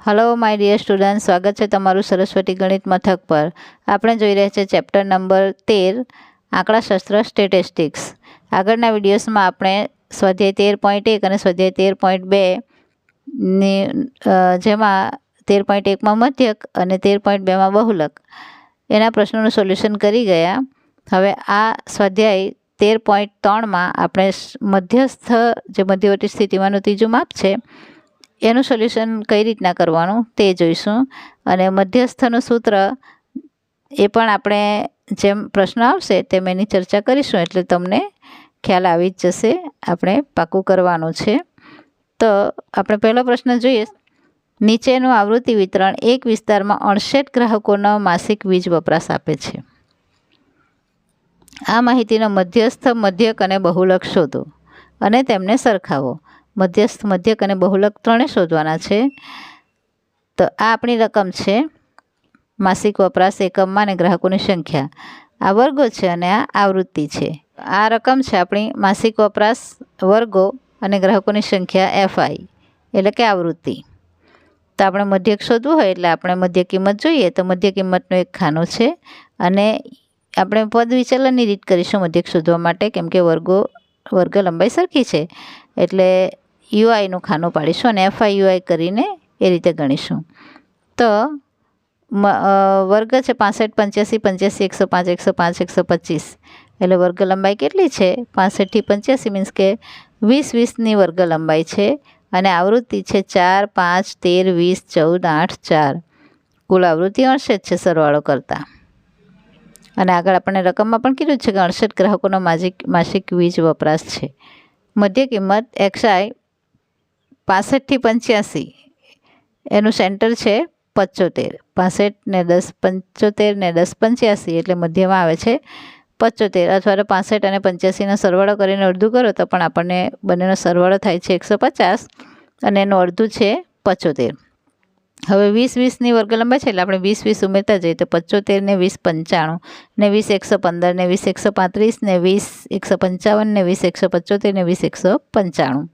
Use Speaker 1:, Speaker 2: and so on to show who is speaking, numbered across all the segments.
Speaker 1: Hello my dear student સ્વાગત છે તમારું સરસ્વતી ગણિત મથક પર. આપણે જોઈ રહ્યા છીએ ચેપ્ટર નંબર તેર આંકડાશાસ્ત્ર સ્ટેટિસ્ટિક્સ આગળના વિડીયોઝમાં આપણે સ્વાધ્યાય તેર પોઈન્ટ એક અને સ્વાધ્યાય તેર પોઈન્ટ બે ની જેમાં તેર પોઈન્ટ એકમાં મધ્યક અને તેર પોઈન્ટ બેમાં બહુલક. એના પ્રશ્નોનું સોલ્યુશન કરી ગયા. હવે આ સ્વાધ્યાય તેર પોઈન્ટ ત્રણમાં આપણે મધ્યસ્થ, જે મધ્યવર્તી સ્થિતિમાંનું ત્રીજું માપ છે એનું સોલ્યુશન કઈ રીતના કરવાનું તે જોઈશું. અને મધ્યસ્થનું સૂત્ર એ પણ આપણે જેમ પ્રશ્ન આવશે તેમ એની ચર્ચા કરીશું, એટલે તમને ખ્યાલ આવી જ જશે. આપણે પાકું કરવાનું છે. તો આપણે પહેલો પ્રશ્ન જોઈએ. નીચેનું આવૃત્તિ વિતરણ એક વિસ્તારમાં અડસઠ ગ્રાહકોનો માસિક વીજ વપરાશ આપે છે. આ માહિતીનો મધ્યસ્થ, મધ્યક અને બહુલક શોધો અને તેમને સરખાવો. મધ્યસ્થ, મધ્યક અને બહુલક ત્રણે શોધવાના છે. તો આ આપણી રકમ છે. માસિક વપરાશ એકમમાં અને ગ્રાહકોની સંખ્યા. આ વર્ગો છે અને આ આવૃત્તિ છે. આ રકમ છે આપણી માસિક વપરાશ વર્ગો અને ગ્રાહકોની સંખ્યા એફઆઈ, એટલે કે આવૃત્તિ. તો આપણે મધ્યક શોધવું હોય એટલે આપણે મધ્ય કિંમત જોઈએ તો મધ્ય કિંમતનું એક ખાનું છે. અને આપણે પદ વિચલનની રીત કરીશું મધ્યક શોધવા માટે, કેમ કે વર્ગો, વર્ગ લંબાઈ સરખી છે. એટલે યુઆઈનું ખાનું પાડીશું અને એફઆઈ યુઆઈ કરીને એ રીતે ગણીશું. તો વર્ગ છે પાસઠ, પંચ્યાસી પંચ્યાસી, એકસો પાંચ એકસો પાંચ, એકસો પચીસ. એટલે વર્ગ લંબાઈ કેટલી છે? પાસઠથી પંચ્યાસી મીન્સ કે વીસ વીસની વર્ગ લંબાઈ છે અને આવૃત્તિ છે ચાર, પાંચ, તેર, વીસ, ચૌદ, આઠ, ચાર. કુલ આવૃત્તિ અડસઠ છે સરવાળો કરતાં. અને આગળ આપણને રકમમાં પણ કીધું છે કે અડસઠ ગ્રાહકોનો માસિક માસિક વીજ વપરાશ છે. મધ્ય કિંમત એક્સઆઈ પાસઠથી પંચ્યાસી. એનું સેન્ટર છે પંચોતેર. પાસઠ ને દસ પંચોતેર ને દસ, પંચ્યાસી એટલે મધ્યમાં આવે છે પચોતેર. અથવા તો પાસઠ અને પંચ્યાસીનો સરવાળો કરીને અડધું કરો તો પણ આપણને બંનેનો સરવાળો થાય છે એકસો પચાસ અને એનું અડધું છે પચોતેર. હવે વીસ વીસની વર્ગ લંબાઈ છે એટલે આપણે વીસ વીસ ઉમેરતા જઈએ તો પંચોતેર ને વીસ પંચાણું, ને વીસ એકસો પંદર, ને વીસ એકસો પાંત્રીસ, ને વીસ એકસો પંચાવન, ને વીસ એકસો પંચોતેર, ને વીસ એકસો પંચાણું.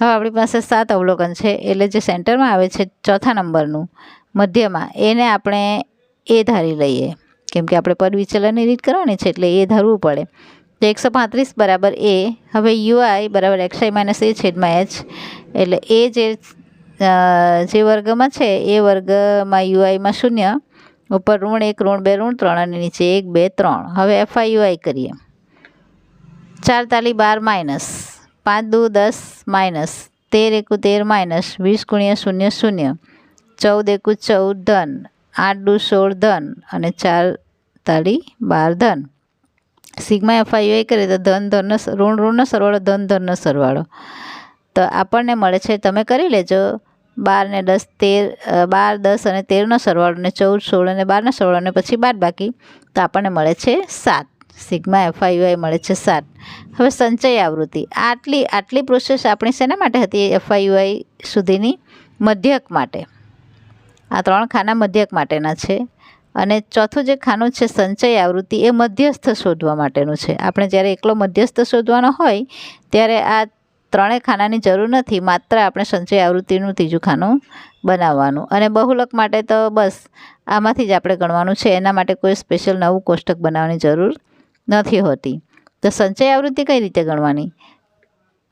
Speaker 1: હવે આપણી પાસે સાત અવલોકન છે. એટલે જે સેન્ટરમાં આવે છે ચોથા નંબરનું, મધ્યમાં, એને આપણે એ ધારી લઈએ. કેમ કે આપણે પદ વિચલનની રીત કરવાની છે, એટલે એ ધારવું પડે. તો એકસો પાંત્રીસ બરાબર એ, હવે યુઆઈ બરાબર એક્સઆઈ માઇનસ એ છેદમાં એચ. એટલે એ જે જે વર્ગમાં છે, એ વર્ગમાં યુઆઈમાં શૂન્ય, ઉપર ઋણ એક, ઋણ બે, ઋણ ત્રણ અને નીચે એક, બે, ત્રણ. હવે એફઆઈ યુઆઈ કરીએ. ચાર તાલી બાર માઇનસ. પાંચ દુ દસ માઇનસ તેર એકુ તેર માઇનસ વીસ ગુણ્યા શૂન્ય શૂન્ય ચૌદ એકુ ચૌદ ધન આઠ દુ સોળ ધન અને ચાર તાળી બાર ધન. સિગ્મા એ કરીએ તો ધન ધનનો ઋણ ઋણનો સરવાળો ધન ધનનો સરવાળો. તો આપણને મળે છે તમે કરી લેજો. બાર ને દસ તેર બાર દસ અને તેરનો સરવાળો ને ચૌદ સોળ અને બારનો સરવાળો ને પછી બાદ બાકી. તો આપણને મળે છે સાત. સિગ્મા એફઆઈયુઆઈ મળે છે સાત. હવે સંચય આવૃત્તિ. આટલી આટલી પ્રોસેસ આપણી શેના માટે હતી? એફઆઈયુઆઈ સુધીની મધ્યક માટે. આ ત્રણ ખાના મધ્યક માટેના છે. અને ચોથું જે ખાનું છે સંચય આવૃત્તિ, એ મધ્યસ્થ શોધવા માટેનું છે. આપણે જ્યારે એકલો મધ્યસ્થ શોધવાનો હોય, ત્યારે આ ત્રણેય ખાનાની જરૂર નથી. માત્ર આપણે સંચય આવૃત્તિનું ત્રીજું ખાનું બનાવવાનું. અને બહુલક માટે તો બસ, આમાંથી જ આપણે ગણવાનું છે. એના માટે કોઈ સ્પેશિયલ નવું કોષ્ટક બનાવવાની જરૂર નથી હોતી. તો સંચય આવૃત્તિ કઈ રીતે ગણવાની?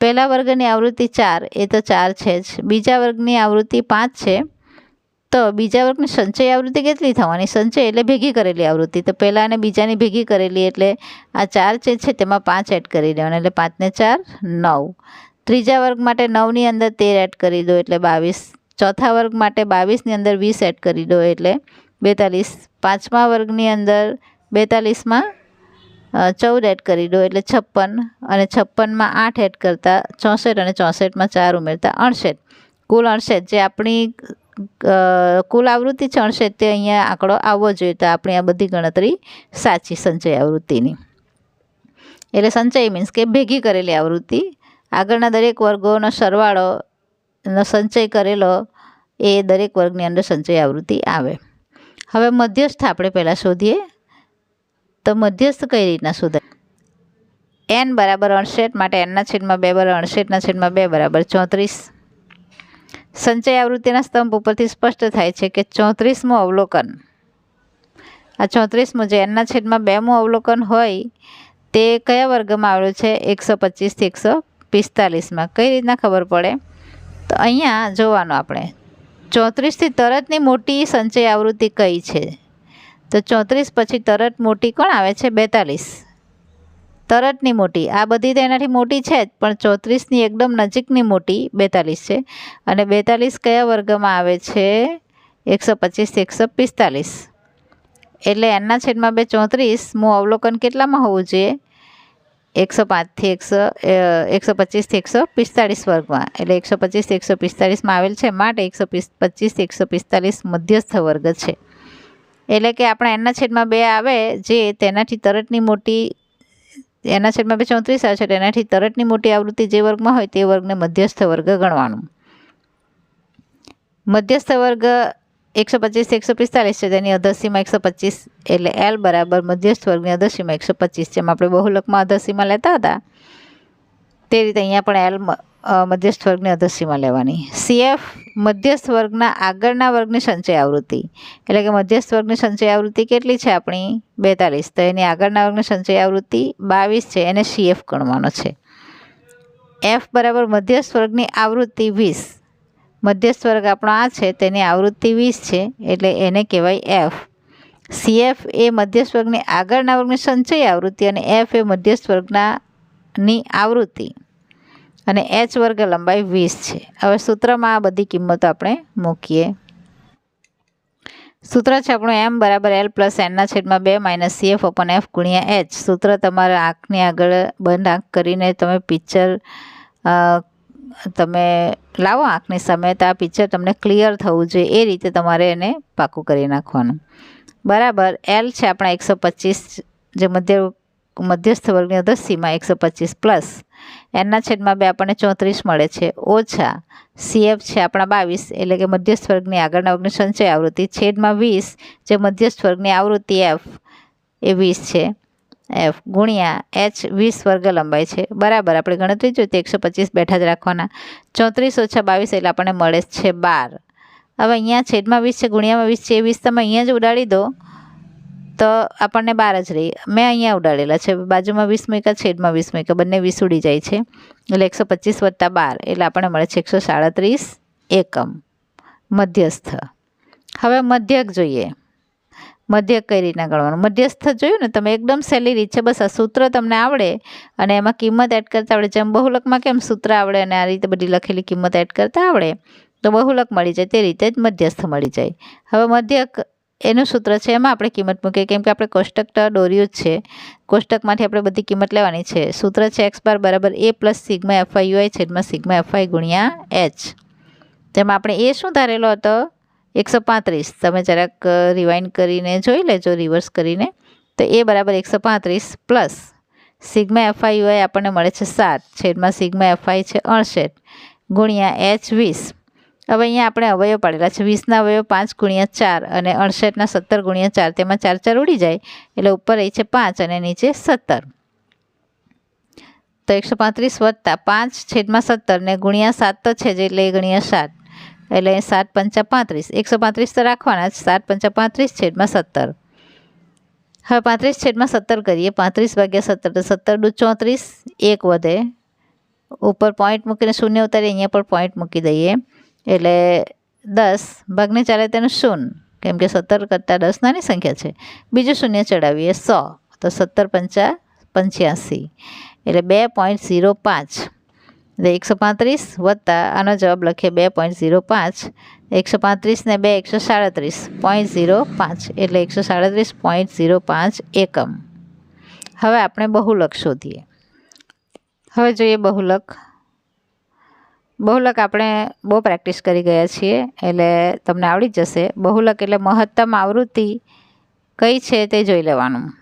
Speaker 1: પહેલા વર્ગની આવૃત્તિ ચાર, એ તો ચાર છે જ. બીજા વર્ગની આવૃત્તિ પાંચ છે. તો બીજા વર્ગની સંચય આવૃત્તિ કેટલી થવાની? સંચય એટલે ભેગી કરેલી આવૃત્તિ. તો પહેલાં અને બીજાની ભેગી કરેલી એટલે આ ચાર જે છે તેમાં પાંચ એડ કરી દેવાના. એટલે પાંચને ચાર, નવ. ત્રીજા વર્ગ માટે નવની અંદર તેર એડ કરી દો એટલે બાવીસ. ચોથા વર્ગ માટે બાવીસની અંદર વીસ એડ કરી દો એટલે બેતાલીસ. પાંચમા વર્ગની અંદર બેતાલીસમાં ચૌદ એડ કરી દો એટલે છપ્પન અને છપ્પનમાં આઠ એડ કરતાં ચોસઠ અને ચોસઠમાં ચાર ઉમેરતા અડસઠ. કુલ અડસઠ, જે આપણી કુલ આવૃત્તિ છે અડસઠ, તે અહીંયા આંકડો આવવો જોઈએ તો આપણી આ બધી ગણતરી સાચી સંચય આવૃત્તિની. એટલે સંચય મીન્સ કે ભેગી કરેલી આવૃત્તિ. આગળના દરેક વર્ગોનો સરવાળો નો સંચય કરેલો, એ દરેક વર્ગની અંદર સંચય આવૃત્તિ આવે. હવે મધ્યસ્થ આપણે પહેલાં શોધીએ. તો મધ્યસ્થ કઈ રીતના શોધાય એન બરાબર અણસેઠ માટે એનના છેદમાં બે બરાબર અણસેઠના છેદમાં બે બરાબર ચોત્રીસ. સંચય આવૃત્તિના સ્તંભ ઉપરથી સ્પષ્ટ થાય છે કે ચોત્રીસમું અવલોકન. આ ચોત્રીસમું જે એનના છેદમાં બેમું અવલોકન હોય, તે કયા વર્ગમાં આવેલું છે? એકસો પચીસથી એકસો પિસ્તાલીસમાં. કઈ રીતના ખબર પડે? તો અહીંયા જોવાનું આપણે. ચોત્રીસથી તરતની મોટી સંચય આવૃત્તિ કઈ છે? તો ચોત્રીસ પછી તરત મોટી કોણ આવે છે? બેતાલીસ. તરતની મોટી. આ બધી તો એનાથી મોટી છે જ, પણ ચોત્રીસની એકદમ નજીકની મોટી બેતાલીસ છે. અને બેતાલીસ કયા વર્ગમાં આવે છે? એકસો પચીસથી એકસો પિસ્તાલીસ. એટલે એના છેદમાં બે ચોત્રીસમું અવલોકન કેટલામાં હોવું જોઈએ? એકસો પાંચથી એકસો એકસો પચીસથી એકસો પિસ્તાળીસ વર્ગમાં. એટલે એકસો પચીસથી એકસો પિસ્તાળીસમાં આવેલ છે. માટે એકસો પચીસથી એકસો પિસ્તાળીસ મધ્યસ્થ વર્ગ છે. એટલે કે આપણા એના છેદમાં બે આવે, જે તેનાથી તરતની મોટી, એના છેદમાં બે ચોત્રીસ આવે છે તેનાથી તરતની મોટી આવૃત્તિ જે વર્ગમાં હોય તે વર્ગને મધ્યસ્થ વર્ગ ગણવાનું. મધ્યસ્થ વર્ગ એકસો પચીસથી એકસો પિસ્તાલીસ છે, તેની અધસીમાં એકસો પચીસ, એટલે એલ બરાબર મધ્યસ્થ વર્ગની અધસીમાં એકસો પચીસ, જેમ આપણે બહુલકમાં અધસીમાં લેતા હતા, તે રીતે અહીંયા પણ એલ મધ્યસ્થ વર્ગની અધસીમાં લેવાની. સીએફ મધ્યસ્થ વર્ગના આગળના વર્ગની સંચય આવૃત્તિ. એટલે કે મધ્યસ્થ વર્ગની સંચય આવૃત્તિ કેટલી છે આપણી? બેતાલીસ. તો એની આગળના વર્ગની સંચય આવૃત્તિ બાવીસ છે. એને સીએફ ગણવાનો છે. એફ બરાબર મધ્યસ્થ વર્ગની આવૃત્તિ વીસ. મધ્યસ્થ વર્ગ આપણો આ છે, તેની આવૃત્તિ વીસ છે, એટલે એને કહેવાય એફ સીએફ એ મધ્યસ્થ વર્ગની આગળના વર્ગની સંચય આવૃત્તિ અને એફ એ મધ્યસ્થ વર્ગના ની આવૃત્તિ. અને એચ વર્ગ લંબાઈ વીસ છે. હવે સૂત્રમાં આ બધી કિંમતો આપણે મૂકીએ. સૂત્ર છે આપણું એમ બરાબર એલ પ્લસ એનના છેદમાં બે માઇનસ સીએફ ઓપન એફ ગુણ્યા એચ. સૂત્ર તમારા આંખની આગળ બંધ આંખ કરીને તમે પિક્ચર તમે લાવો આંખની સામે તો આ પિક્ચર તમને ક્લિયર થવું જોઈએ. એ રીતે તમારે એને પાકું કરી નાખવાનું. બરાબર, એલ છે આપણા એકસો પચીસ જે મધ્ય, મધ્યસ્થ વર્ગની અધસ્સીમાં એકસો પચીસ પ્લસ. એના છેદમાં બે આપણને ચોત્રીસ મળે છે. ઓછા સીએફ છે આપણા બાવીસ, એટલે કે મધ્યસ્થ વર્ગની આગળના વર્ગની સંચય આવૃત્તિ. છેદમાં વીસ, જે મધ્યસ્થ વર્ગની આવૃત્તિ એફ, એ વીસ છે. એફ ગુણ્યા એચ વીસ વર્ગ લંબાઈ છે. બરાબર, આપણે ગણતરી જોઈએ તો એકસો પચીસ બેઠા જ રાખવાના. ચોત્રીસ ઓછા બાવીસ એટલે આપણને મળે છે બાર. હવે અહીંયા છેદમાં વીસ છે, ગુણ્યામાં વીસ છે, એ વીસ તમે અહીંયા જ ઉડાડી દો. તો આપણને બાર જ રહી. મેં અહીંયા ઉડાડેલા છે. બાજુમાં વીસ મૂક્યા છેદમાં વીસ મૂક્યા બંને વીસ ઉડી જાય છે. એટલે એકસો પચીસ વત્તા બાર. એટલે આપણને મળે છે એકસો સાડત્રીસ એકમ. મધ્યસ્થ. હવે મધ્યક જોઈએ. મધ્યક કઈ રીતના ગણવાનું? મધ્યસ્થ જોયું ને? તમે એકદમ સહેલી રીત છે. બસ આ સૂત્ર તમને આવડે અને એમાં કિંમત એડ કરતા આવડે. જેમ બહુલકમાં કેમ સૂત્ર આવડે અને આ રીતે બધી લખેલી કિંમત એડ કરતા આવડે, તો બહુલક મળી જાય. તે રીતે જ મધ્યસ્થ મળી જાય. હવે મધ્યક એનું સૂત્ર છે, એમાં આપણે કિંમત મૂકીએ. કેમ કે આપણે કોષ્ટક દોર્યું જ છે. કોષ્ટકમાંથી આપણે બધી કિંમત લેવાની છે. સૂત્ર છે, એક્સ બાર બરાબર A plus sigma FI UI છેદમાં સિગ્મા એફઆઈ ગુણ્યા એચ. તેમાં આપણે એ શું ધારેલો હતો? એકસો પાંત્રીસ. તમે જરાક રિવાઇન્ડ કરીને જોઈ લેજો રિવર્સ કરીને. તો એ બરાબર એકસો પાંત્રીસ પ્લસ સિગ્મા એફઆઈ યુઆઈ આપણને મળે છે સાત. છેદમાં સિગ્મા એફઆઈ છે અડસઠ. ગુણ્યા એચ વીસ. હવે અહીંયા આપણે અવયવ પાડેલા છે. વીસના અવયવ, પાંચ ગુણ્યા ચાર અને અડસઠના સત્તર ગુણ્યા ચાર. તેમાં ચાર ચાર ઉડી જાય. એટલે ઉપર રહી છે પાંચ અને નીચે સત્તર. તો એકસો પાંત્રીસ વત્તા પાંચ છેદમાં સત્તર ને ગુણ્યા સાત તો છે જ એટલે ગુણ્યા સાત. એટલે સાત પંચા પાંત્રીસ. એકસો પાંત્રીસ તો રાખવાના જ. સાત પંચા પાંત્રીસ છેદમાં સત્તર. હવે પાંત્રીસ છેદમાં સત્તર કરીએ. પાંત્રીસ ભાગ્યા સત્તર તો સત્તર દુ ચોત્રીસ. એક વધે. ઉપર પોઈન્ટ મૂકીને શૂન્ય ઉતારીએ. અહીંયા પણ પોઈન્ટ મૂકી દઈએ. એટલે દસ ભાગને ચાલે તેનું શૂન્ય, કેમ કે સત્તર કરતાં દસ નાની સંખ્યા છે. બીજું શૂન્ય ચડાવીએ સો, તો સત્તર પંચા પંચ્યાસી, એટલે બે પોઈન્ટ ઝીરો પાંચ. એટલે એકસો પાંત્રીસ વત્તા આનો જવાબ લખીએ બે પોઈન્ટ ઝીરો પાંચ, એકસો પાંત્રીસ ને બે એકસો સાડત્રીસ, પોઈન્ટ ઝીરો પાંચ, એટલે એકસો સાડત્રીસ પોઈન્ટ ઝીરો પાંચ એકમ. હવે આપણે બહુલક શોધીએ. હવે જોઈએ બહુલક. બહુલક આપણે બહુ પ્રેક્ટિસ કરી ગયા છીએ, એટલે તમને આવડી જ જશે. બહુલક એટલે મહત્તમ આવૃત્તિ કઈ છે તે જોઈ લેવાનું.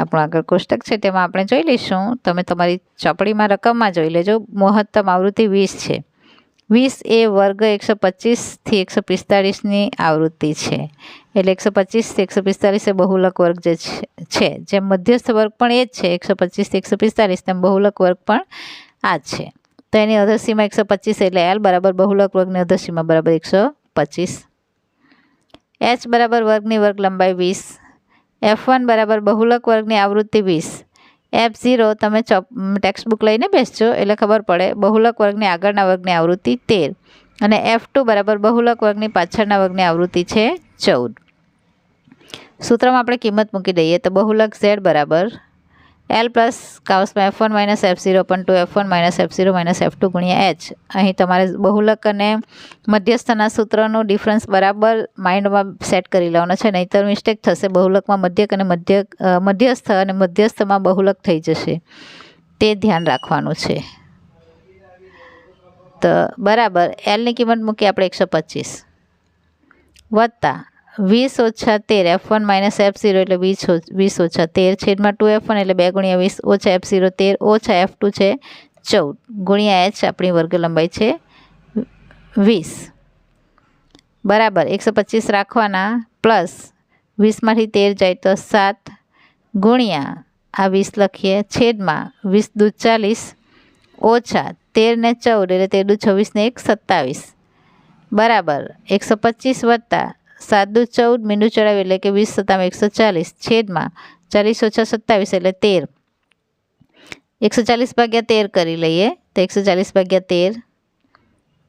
Speaker 1: આપણું આગળ કોષ્ટક છે તેમાં આપણે જોઈ લઈશું. તમે તમારી ચોપડીમાં રકમમાં જોઈ લેજો. મહત્તમ આવૃત્તિ વીસ છે. વીસ એ વર્ગ એકસો પચીસથી એકસો પિસ્તાળીસની આવૃત્તિ છે. એટલે એકસો પચીસથી એકસો પિસ્તાળીસ એ બહુલક વર્ગ જે છે જેમ મધ્યસ્થ વર્ગ પણ એ જ છે. એકસો પચીસથી એકસો પિસ્તાળીસ તેમ બહુલક વર્ગ પણ આ જ છે. તો એની અધરસીમાં એકસો પચીસ એટલે એલ બરાબર બહુલક વર્ગની અધરસીમાં બરાબર એકસો પચીસ. એચ બરાબર વર્ગની વર્ગ લંબાઈ વીસ. એફ વન બરાબર બહુલક વર્ગની આવૃત્તિ વીસ. એફ ઝીરો તમે ચોપ ટેક્સ્ટ બુક લઈને બેસજો એટલે ખબર પડે બહુલક વર્ગની આગળના વર્ગની આવૃત્તિ તેર અને એફ ટુ બરાબર બહુલક વર્ગની પાછળના વર્ગની આવૃત્તિ છે ચૌદ. સૂત્રમાં આપણે કિંમત મૂકી દઈએ તો બહુલક ઝેડ બરાબર L plus કાઉસમાં F one minus F zero પણ two F one minus F zero minus F two ગુણ્યા એચ અહીં તમારે બહુલક અને મધ્યસ્થના સૂત્રનું ડિફરન્સ બરાબર માઇન્ડમાં સેટ કરી લેવાનો છે, નહીંતર મિસ્ટેક થશે. બહુલકમાં મધ્યક અને મધ્ય મધ્યસ્થ અને મધ્યસ્થમાં બહુલક થઈ જશે. તે ધ્યાન રાખવાનું છે. તો બરાબર એલની કિંમત મૂકી આપણે એકસો પચીસ. વત્તા વીસ ઓછા તેર F one minus F zero એટલે વીસ વીસ ઓછા તેર છેદમાં ટુ એફ વન એટલે બે ગુણ્યા વીસ ઓછા એફ ઝીરો તેર ઓછા એફ ટુ છે ચૌદ. ગુણ્યા એચ આપણી વર્ગ લંબાઈ છે વીસ. બરાબર, એકસો પચીસ રાખવાના પ્લસ વીસમાંથી તેર જાય તો સાત. ગુણ્યા આ વીસ લખીએ, છેદમાં વીસ દુ ચાલીસ ઓછા તેર ને ચૌદ એટલે તેર દુ છવ્વીસ ને એક સત્તાવીસ. બરાબર, એકસો પચીસ વત્તા સાત દુ ચૌદ મીંડું ચડાવી એટલે કે વીસ સત્તામાં એકસો ચાલીસ. છેદમાં ચાલીસ ઓછા સત્તાવીસ એટલે તેર. એકસો ચાલીસ ભાગ્યા તેર કરી લઈએ તો એકસો ચાલીસ ભાગ્યા તેર.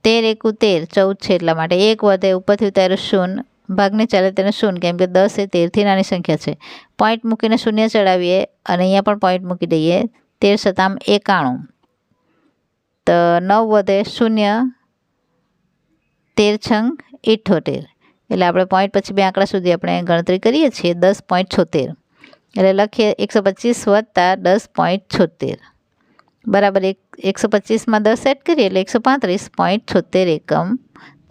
Speaker 1: તેર એકુ તેર, ચૌદ છે એટલા માટે. એક વધે ઉપરથી ઉતાર્યું શૂન્ય ભાગને ચાલે તેને શૂન્ય કેમ કે દસ એ તેરથી નાની સંખ્યા છે. પોઈન્ટ મૂકીને શૂન્ય ચડાવીએ અને અહીંયા પણ પોઈન્ટ મૂકી દઈએ. તેર સતામ એકાણું. તો નવ વધે શૂન્ય, તેર છંગ ઇઠ્ઠોતેર એટલે આપણે પોઈન્ટ પછી બે આંકડા સુધી આપણે ગણતરી કરીએ છીએ દસ પોઈન્ટ છોતેર. એટલે લખીએ એકસો પચીસ વત્તા દસ પોઈન્ટ છોતેર. બરાબર એક, એકસો પચીસમાં દસ એડ કરીએ એટલે એકસો પાંત્રીસ પોઈન્ટ છોતેર એકમ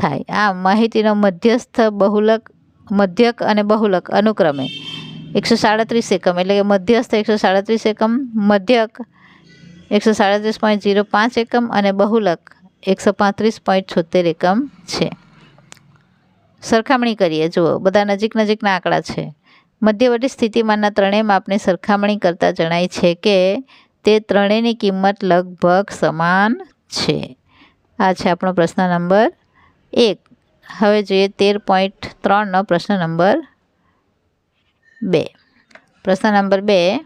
Speaker 1: થાય. આ માહિતીનો મધ્યસ્થ બહુલક, મધ્યક અને બહુલક અનુક્રમે એકસો સાડત્રીસ એકમ, એટલે મધ્યસ્થ એકસો સાડત્રીસ એકમ, મધ્યક એકસો સાડત્રીસ પોઈન્ટ ઝીરો પાંચ એકમ અને બહુલક એકસો પાંત્રીસ પોઈન્ટ છોતેર એકમ છે. સરખામણી કરીએ. જુઓ, બધા નજીક નજીકના આંકડા છે. મધ્યવર્તી સ્થિતિમાનના ત્રણેય માપની સરખામણી કરતાં જણાય છે કે તે ત્રણેયની કિંમત લગભગ સમાન છે. આ છે આપણો પ્રશ્ન નંબર એક. હવે જોઈએ તેર પોઈન્ટ ત્રણનો પ્રશ્ન નંબર બે. પ્રશ્ન નંબર બે.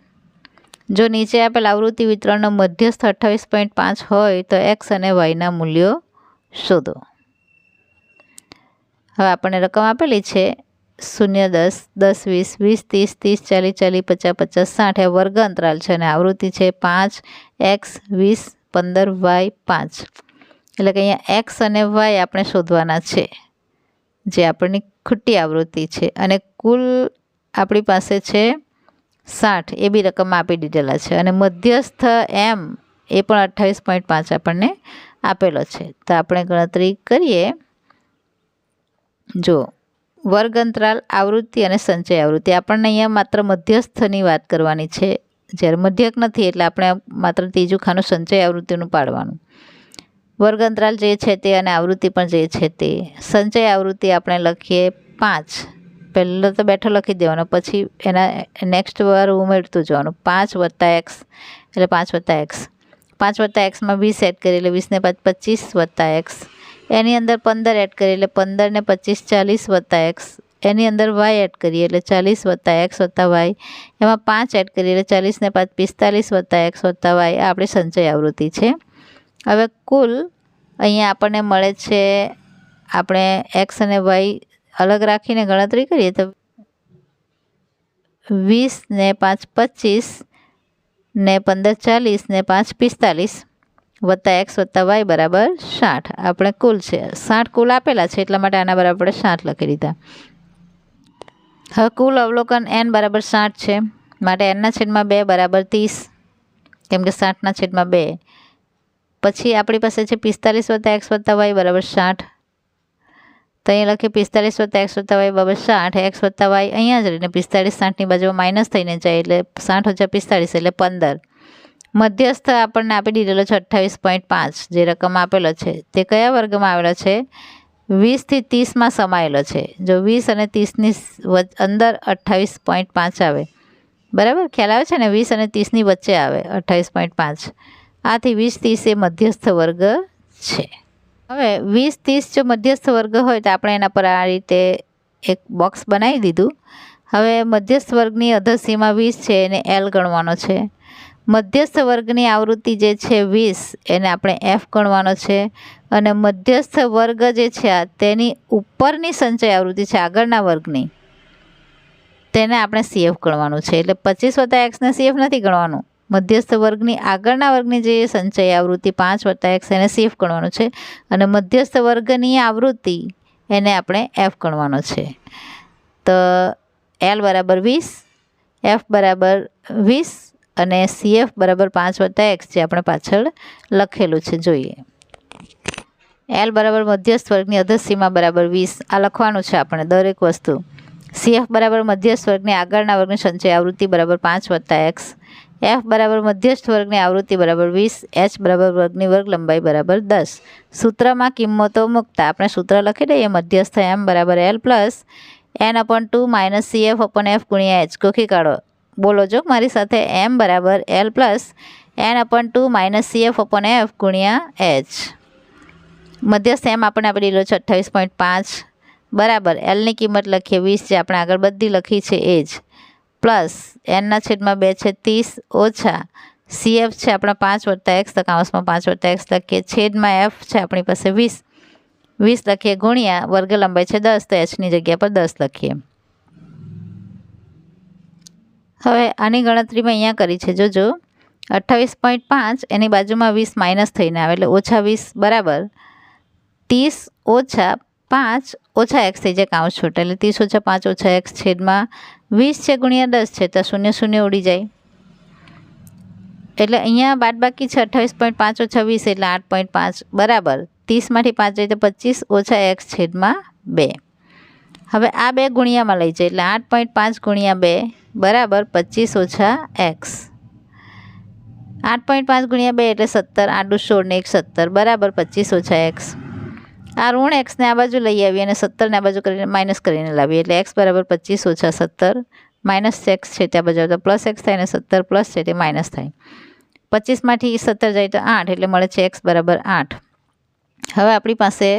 Speaker 1: જો નીચે આપેલ આવૃત્તિ વિતરણનો મધ્યસ્થ અઠ્ઠાવીસ પોઈન્ટ પાંચ હોય તો એક્સ અને વાયના મૂલ્યો શોધો. હવે આપણને રકમ આપેલી છે શૂન્ય દસ દસ, વીસ વીસ, ત્રીસ ત્રીસ, ચાલીસ ચાલીસ, પચાસ પચાસ, સાઠ. એ વર્ગ અંતરાલ છે અને આવૃત્તિ છે પાંચ, એક્સ, વીસ, પંદર, વાય, પાંચ. એટલે કે અહીંયા એક્સ અને વાય આપણે શોધવાના છે, જે આપણની ખુટ્ટી આવૃત્તિ છે. અને કુલ આપણી પાસે છે સાઠ. એ બી રકમ આપી દીધેલા છે. અને મધ્યસ્થ એમ એ પણ અઠ્ઠાવીસ પોઈન્ટ પાંચ આપણને આપેલો છે. તો આપણે ગણતરી કરીએ. જો વર્ગ અંતરાલ આવૃત્તિ અને સંચય આવૃત્તિ. આપણને અહીંયા માત્ર મધ્યસ્થની વાત કરવાની છે. જ્યારે મધ્યક નથી, એટલે આપણે માત્ર ત્રીજું ખાનું સંચય આવૃત્તિનું પાડવાનું. વર્ગ અંતરાલ જે છે તે અને આવૃત્તિ પણ જે છે તે. સંચય આવૃત્તિ આપણે લખીએ પાંચ. પહેલાં તો બેઠો લખી દેવાનો, પછી એના નેક્સ્ટ વાર ઉમેરતું જવાનું. પાંચ વત્તા એક્સ, એટલે પાંચ વત્તા એક્સ. પાંચ વત્તા એક્સમાં વીસ એડ કરીએ એટલે વીસને પાંચ પચીસ વત્તા એક્સ. એની અંદર પંદર એડ કરીએ એટલે પંદર ને પચીસ, ચાલીસ વત્તા એક્સ એની અંદર વાય એડ કરીએ, એટલે ચાલીસ વત્તા એક્સ વત્તા વાય એમાં પાંચ એડ કરીએ, એટલે ચાલીસને પાંચ, પિસ્તાલીસ વત્તા એક્સ વત્તા વાય આ આપણી સંચય આવૃત્તિ છે. હવે કુલ અહીંયા આપણને મળે છે, આપણે એક્સ અને વાય અલગ રાખીને ગણતરી કરીએ, તો વીસ ને પાંચ, પચીસ ને પંદર, ચાલીસ ને પાંચ, પિસ્તાલીસ. વત્તા એક્સ વત્તા વાય બરાબર સાઠ. આપણે કુલ છે. સાઠ કુલ આપેલા છે એટલા માટે આના બરાબર આપણે સાઠ લખી દીધા. હવે કુલ અવલોકન એન બરાબર સાઠ છે. માટે એનના છેદમાં બે બરાબર ત્રીસ. કેમ કે સાઠના છેદમાં બે. પછી આપણી પાસે છે પિસ્તાલીસ વત્તા એક્સ વત્તા વાય બરાબર સાઠ. તો અહીંયા લખીએ પિસ્તાલીસ વત્તા એક્સ વત્તા વાય બરાબર સાઠ. એક્સ વત્તા વાય અહીંયા જ રહીને પિસ્તાલીસ સાઠની બાજુમાં માઇનસ થઈને જાય એટલે સાઠ ઓછા પિસ્તાલીસ એટલે પંદર. મધ્યસ્થ આપણને આપી દીધેલો છે અઠ્ઠાવીસ પોઈન્ટ પાંચ, જે રકમ આપેલો છે. તે કયા વર્ગમાં આવેલો છે? વીસથી ત્રીસમાં સમાયેલો છે. જો વીસ અને ત્રીસની અંદર અઠ્ઠાવીસ પોઈન્ટ પાંચ આવે. બરાબર? ખ્યાલ આવે છે ને? વીસ અને ત્રીસની વચ્ચે આવે અઠ્ઠાવીસ પોઈન્ટ પાંચ. આથી વીસ ત્રીસ એ મધ્યસ્થ વર્ગ છે. હવે વીસ ત્રીસ જો મધ્યસ્થ વર્ગ હોય તો આપણે એના પર આ રીતે એક બોક્સ બનાવી દીધું. હવે મધ્યસ્થ વર્ગની અધસીમાં વીસ છે, એને એલ ગણવાનો છે. મધ્યસ્થ વર્ગની આવૃત્તિ જે છે વીસ, એને આપણે એફ ગણવાનો છે. અને મધ્યસ્થ વર્ગ જે છે તેની ઉપરની સંચય આવૃત્તિ છે, આગળના વર્ગની. તેને આપણે સીએફ ગણવાનું છે. એટલે પચીસ વત્તા એક્સને સીએફ નથી ગણવાનું. મધ્યસ્થ વર્ગની આગળના વર્ગની જે સંચય આવૃત્તિ પાંચ વત્તા એક્સ એને સીએફ ગણવાનું છે. અને મધ્યસ્થ વર્ગની આવૃત્તિ એને આપણે એફ ગણવાનો છે. તો એલ બરાબર વીસ એફ બરાબર વીસ અને સીએફ બરાબર પાંચ વત્તા એક્સ જે આપણે પાછળ લખેલું છે, જોઈએ. એલ બરાબર મધ્યસ્થ વર્ગની અધસીમા બરાબર વીસ. આ લખવાનું છે આપણે દરેક વસ્તુ. સીએફ બરાબર મધ્યસ્થ વર્ગની આગળના વર્ગની સંચય આવૃત્તિ બરાબર પાંચ વત્તા એક્સ એફ બરાબર મધ્યસ્થ વર્ગની આવૃત્તિ બરાબર વીસ. એચ બરાબર વર્ગની વર્ગ લંબાઈ બરાબર દસ. સૂત્રમાં કિંમતો મૂકતા આપણે સૂત્ર લખી દઈએ, મધ્યસ્થ એમ બરાબર L plus N upon two minus CF upon F ગુણ્યા એચ ગોખી કાઢો. બોલો જો, મારી સાથે એમ બરાબર L plus N upon two minus CF upon F ગુણ્યા એચ મધ્યસ્થ એમ આપણે આપી દીધો છે અઠ્ઠાવીસ પોઈન્ટ પાંચ. બરાબર એલની કિંમત લખીએ વીસ, જે આપણે આગળ બધી લખી છે એ જ. પ્લસ એનના છેદમાં બે છે ત્રીસ, ઓછા સીએફ છે આપણા પાંચ વત્તા એક્સ તો કાઉન્સમાં પાંચ વત્તા એક્સ લખીએ, છેદમાં એફ છે આપણી પાસે વીસ. વીસ લખીએ ગુણ્યા વર્ગ લંબાઈ છે દસ, તો એચની જગ્યા પર દસ લખીએ. હવે આની ગણતરીમાં અહીંયા કરી છે. જોજો. અઠ્ઠાવીસ પોઈન્ટ પાંચ એની બાજુમાં વીસ માઇનસ થઈને આવે એટલે ઓછા વીસ બરાબર. ત્રીસ ઓછા પાંચ ઓછા એક્સ થઈ જાય કાઉન્સ છૂટે એટલે ત્રીસ ઓછા પાંચ ઓછા એક્સ છેદમાં વીસ છે ગુણ્યા દસ છે તો શૂન્ય શૂન્ય ઉડી જાય. એટલે અહીંયા બાદ બાકી છે અઠ્ઠાવીસ પોઈન્ટ પાંચ ઓછા વીસ એટલે આઠ પોઈન્ટ પાંચ બરાબર. ત્રીસમાંથી પાંચ જાય તો પચીસ ઓછા એક્સ છેદમાં બે. હવે આ બે ગુણ્યામાં લઈ જાય એટલે આઠ પોઈન્ટ પાંચ ગુણ્યા બે બરાબર પચીસ ઓછા એક્સ. આઠ પોઈન્ટ પાંચ ગુણ્યા બે એટલે સત્તર આડુ સોળ ને એક સત્તર. બરાબર પચીસ ઓછા એક્સ. આ ઋણ એક્સને આ બાજુ લઈ આવીએ અને સત્તરને આ બાજુ કરીને માઇનસ કરીને લાવીએ એટલે એક્સ બરાબર પચીસ ઓછા સત્તર. માઇનસ એક્સ છે ત્યાં બાજુ આવતા પ્લસ એક્સ થાય અને સત્તર પ્લસ છે તે માઇનસ થાય. પચીસમાંથી સત્તર જાય તો આઠ એટલે મળે છે એક્સ બરાબર આઠ. હવે આપણી પાસે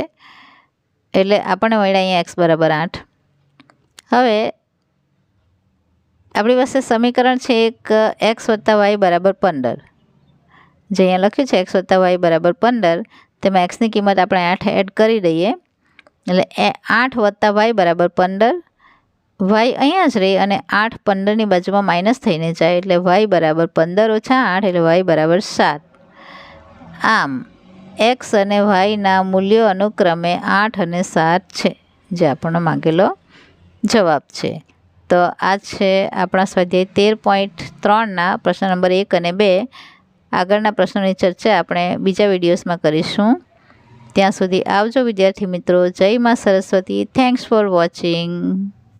Speaker 1: એટલે આપણને મળ્યા અહીંયા એક્સ બરાબર આઠ. હવે આપણી પાસે સમીકરણ છે એક એક્સ વત્તા વાય બરાબર પંદર. જે અહીંયા લખ્યું છે એક્સ વત્તા વાય બરાબર પંદર, તેમાં એક્સની કિંમત આપણે આઠ એડ કરી દઈએ. એટલે એ આઠ વત્તા વાય બરાબર પંદર વાય અહીંયા જ રહે અને આઠ પંદરની બાજુમાં માઇનસ થઈને જાય, એટલે વાય બરાબર પંદર ઓછા આઠ, એટલે વાય બરાબર સાત. આમ એક્સ અને વાયના મૂલ્યો અનુક્રમે આઠ અને સાત છે, જે આપણને માગેલો જવાબ છે. તો આ છે આપણા સ્વાધ્યાય તેર પોઈન્ટ ત્રણના પ્રશ્ન નંબર એક અને બે. આગળના પ્રશ્નોની ચર્ચા આપણે બીજા વિડીયોઝમાં કરીશું. ત્યાં સુધી આવજો વિદ્યાર્થી મિત્રો. જય માં સરસ્વતી. Thanks for watching